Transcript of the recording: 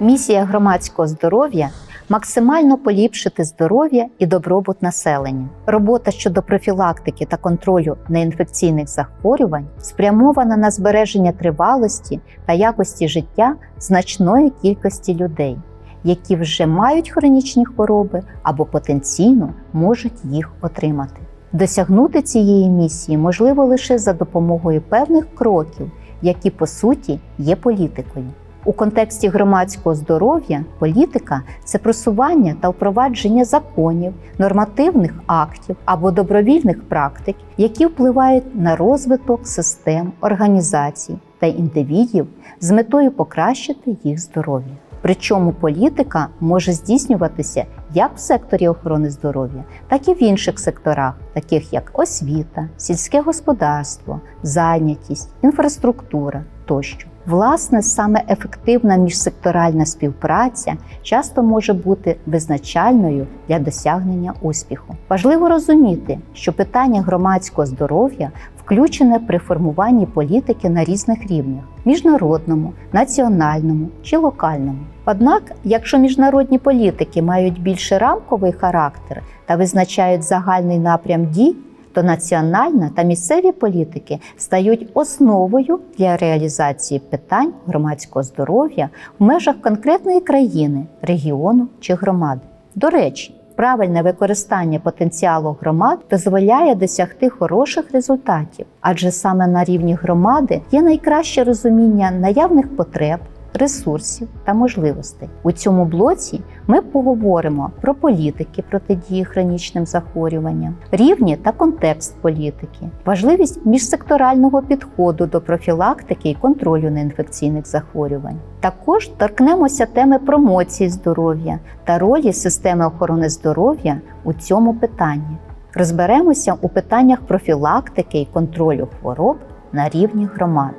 Місія громадського здоров'я максимально поліпшити здоров'я і добробут населення. Робота щодо профілактики та контролю неінфекційних захворювань спрямована на збереження тривалості та якості життя значної кількості людей, які вже мають хронічні хвороби або потенційно можуть їх отримати. Досягнути цієї місії можливо лише за допомогою певних кроків, які по суті є політикою. У контексті громадського здоров'я політика це просування та впровадження законів, нормативних актів або добровільних практик, які впливають на розвиток систем, організацій та індивідів з метою покращити їх здоров'я. Причому політика може здійснюватися як в секторі охорони здоров'я, так і в інших секторах, таких як освіта, сільське господарство, зайнятість, інфраструктура тощо. Власне, саме ефективна міжсекторальна співпраця часто може бути визначальною для досягнення успіху. Важливо розуміти, що питання громадського здоров'я включене при формуванні політики на різних рівнях міжнародному, національному чи локальному. Однак, якщо міжнародні політики мають більше рамковий характер та визначають загальний напрям дій, то національна та місцеві політики стають основою для реалізації питань громадського здоров'я в межах конкретної країни, регіону чи громади. До речі, правильне використання потенціалу громад дозволяє досягти хороших результатів, адже саме на рівні громади є найкраще розуміння наявних потреб ресурсів та можливостей. У цьому блоці ми поговоримо про політики протидії хронічним захворюванням, рівні та контекст політики, важливість міжсекторального підходу до профілактики і контролю неінфекційних захворювань. Також торкнемося теми промоції здоров'я та ролі системи охорони здоров'я у цьому питанні. Розберемося у питаннях профілактики і контролю хвороб на рівні громад.